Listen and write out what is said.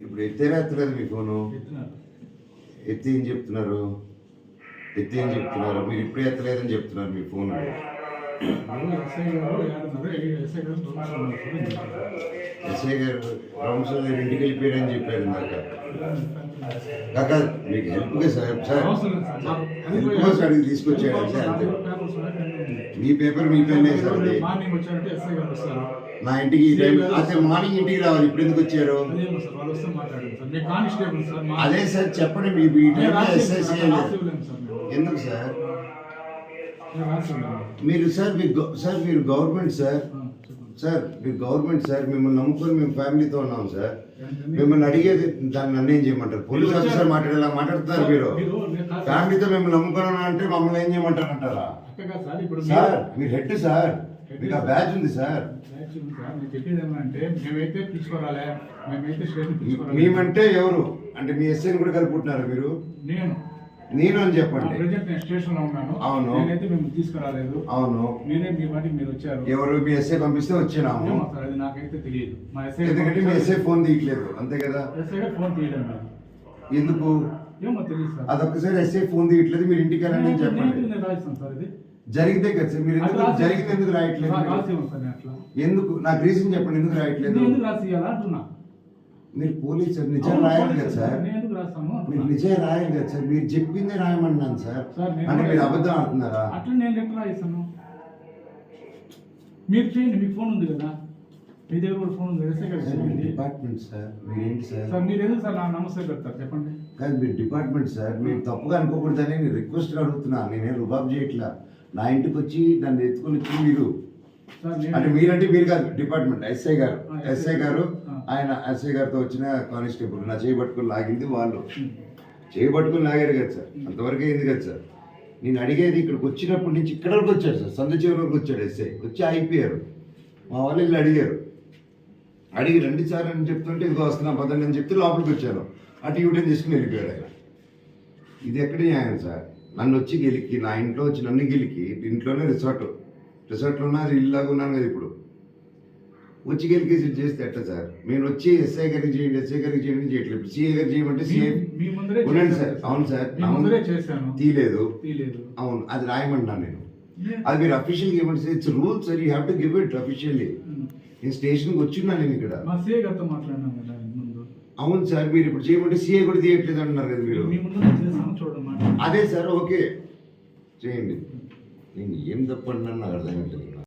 ఇప్పుడు ఎత్తేనా ఎత్తలేదు మీ ఫోను? ఎత్తి ఏం చెప్తున్నారు? ఎత్తి ఏం చెప్తున్నారు? మీరు ఇప్పుడే ఎత్తలేదని చెప్తున్నారు మీ ఫోన్. ఎస్ఐ గారు రౌండ్స్ ఇంటికి వెళ్ళిపోయాడని చెప్పారు ఇందాక కాక మీకు హెల్ప్గా సార్ సార్ హెల్ప్ కోసం అడిగి తీసుకొచ్చాడు సార్ అంతే మీ పేపర్ మీ పెన్నే సార్ అది నా ఇంటికి ఈ టైం అసలు మార్నింగ్ ఇంటికి రావాలి ఇప్పుడు ఎందుకు వచ్చారు అదే సార్ చెప్పండి మీ ఈ టైంలో ఎస్ఐ. ఎందుకు సార్. మీరు సార్ మీరు సార్ మీరు గవర్నమెంట్ సార్. సార్ మీరు గవర్నమెంట్ సార్ మిమ్మల్ని నమ్ముకొని మేము ఫ్యామిలీతో ఉన్నాం సార్? మిమ్మల్ని అడిగేది దాన్ని నన్ను ఏం చేయమంటారు? Police officer. మాట్లాడేలా మాట్లాడుతున్నారు మీరు. ఫ్యామిలీతో మిమ్మల్ని నమ్ముకొని అంటే మమ్మల్ని ఏం చేయమంటారు అంటారా? సార్ మీరు హెడ్ సార్. మీకు ఆ బ్యాచ్ ఉంది సార్. మేమంటే ఎవరు? అంటే మీ ఎస్ఐని కూడా కలుపుకుంటున్నారు మీరు? నేను. నేను అని చెప్పండి. ప్రజెంట్ నేను స్టేషన్లో ఉన్నాను. అవును. నేనైతే మేము తీసుకురాలేదు. అవును. మీ వాటికి మీరు వచ్చారు. ఎవరు మీ ఎస్ఐ పంపిస్తే వచ్చినాము. సార్ అది నాకైతే తెలియదు. మా ఎస్ఐ ఎందుకంటే మీ ఎస్ఐ ఫోన్ తీయట్లేదు. అంతే కదా? ఎస్ఐ ఫోన్ తీయడం ఎందుకు? ఏమో తెలియదు సార్. అదొక్కసారి ఎస్ఐ ఫోన్ తీయట్లేదు మీరు ఇంటికి వెళ్ళండి అని చెప్పండి. నేను- నేను రాయిస్తాను సార్ ఇది. జరిగితే కదా సార్ మీరు ఎందుకు జరిగింది ఎందుకు రాయట్లేదు నేను ఎందుకు? నాకు రీజన్ చెప్పండి ఎందుకు రాయట్లేదు? నేను ఎందుకు రాసి అంటున్నా? మీరు పోలీస్ సార్ నిజం రాయాలి కదా సార్. మీరు. నిజం రాయాలి కదా సార్? మీరు చెప్పిందే రాయమన్నాను సార్. అంటే మీరు. అబద్ధం ఆడుతున్నారా? అట్లా నేను లెటర్ రాయిస్తాను? మీరు చేయండి మీకు ఫోన్ ఉంది కదా? మీ దగ్గర కూడా ఫోన్ ఉంది డిపార్ట్మెంట్ సార్ మీరేంటి సార్? సార్ మీరు ఎందుకు సార్ నా నమస్తే పెడతారు? చెప్పండి. కాదు మీరు డిపార్ట్మెంట్ సార్ మీరు తప్పుగా అనుకోకూడదని నేను రిక్వెస్ట్ అడుగుతున్నా. నేనేం రుబాబ్ చేయట్లా. నా ఇంటికి వచ్చి నన్ను ఎత్తుకొని వచ్చి మీరు. అంటే మీరంటే మీరు కాదు డిపార్ట్మెంట్ ఎస్ఐ గారు. ఎస్ఐ గారు. ఆయన ఎస్ఐ గారితో వచ్చిన కానిస్టేబుల్ నా చేయబట్టుకుని లాగింది వాళ్ళు. చేయబట్టుకుని లాగారు కదా సార్. అంతవరకు అయింది కదా సార్. నేను అడిగేది ఇక్కడికి వచ్చినప్పటి నుంచి ఇక్కడ వరకు వచ్చాడు సార్. సంద చివరి వరకు వచ్చాడు ఎస్ఐ. వచ్చి అయిపోయారు మా వాళ్ళు వీళ్ళు అడిగారు. అడిగి రండి సార్ అని చెప్తుంటే ఇదిగో వస్తున్నా పదండి అని చెప్తే లోపలికి వచ్చాను అటు యూటర్న్ తీసుకుని వెళ్ళిపోయాడు ఆయన. ఇది ఎక్కడ న్యాయం సార్? నన్ను వచ్చి గెలికి నా ఇంట్లో వచ్చి నన్ను గెలికి ఇంట్లోనే రిసార్ట్. రిసార్ట్లో ఉన్నది ఇల్లాగా ఉన్నాను కదా ఇప్పుడు. వచ్చి గెలికేసి చేస్తే ఎట్ట సార్? నేను వచ్చి ఎస్ఐ గారికి చేయండి ఎస్ఐ గారికి చేయండి చేయట్లేదు. ఇప్పుడు సిఐ గారికి చేయమంటే ముందరే ఉండండి సార్. అవును సార్. తీయలేదు అవును. అది రాయమంటున్నాను నేను. అది మీరు అఫీషియల్గా ఏమంటే it's rules sir you have to give it officially నేను స్టేషన్కి వచ్చిన్నాను నేను ఇక్కడ. అవును సార్. మీరు ఇప్పుడు చేయమంటే సీఏ కూడా తీయట్లేదు అంటున్నారు కదా మీరు. అదే సార్ ఓకే. చేయండి. నేను ఏం తప్పంటున్నాను నాకు అర్థం కావట్లేదు.